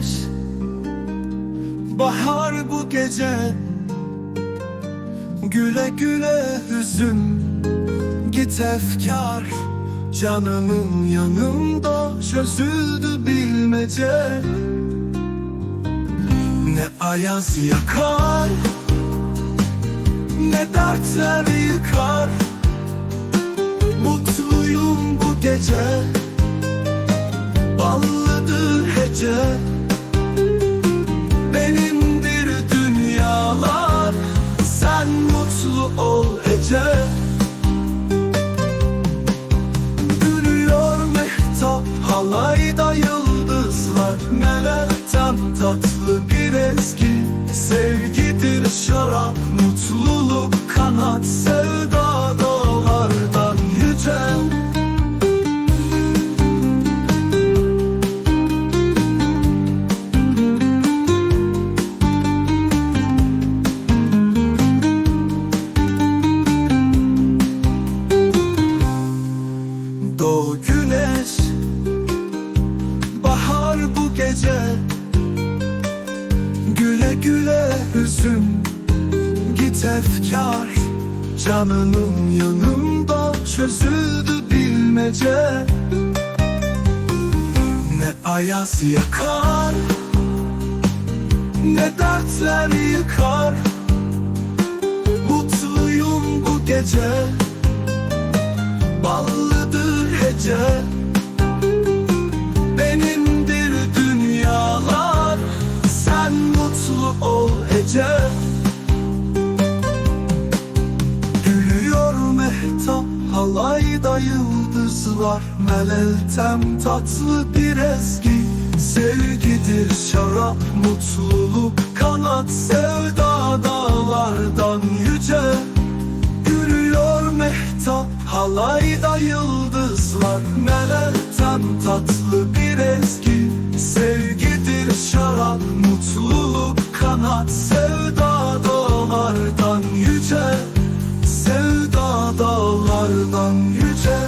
Güneş Bahar bu gece. Güle güle hüzün Git efkar. Canımın yanında Çözüldü bilmece. Ne ayaz yakar Ne dertler yıkar. Mutluyum bu gece Ballıdır hece Melekten tatlı bir ezgi. Sevgidir şarap mutluluk kanat hüzün Git efkar Canının yanında Çözüldü bilmece. Ne ayaz yakar Ne dertler yıkar. Mutluyum bu gece. Ballıdır gece. Gülüyor mehtap halayda yıldızlar Meleltem tatlı bir ezgi. Sevgidir şarap mutluluk kanat Sevda dağlardan yüce. Gülüyor mehtap halayda yıldızlar Meleltem tatlı bir ezgi. Sevgidir şarap mutluluk kanat Sevda 日程。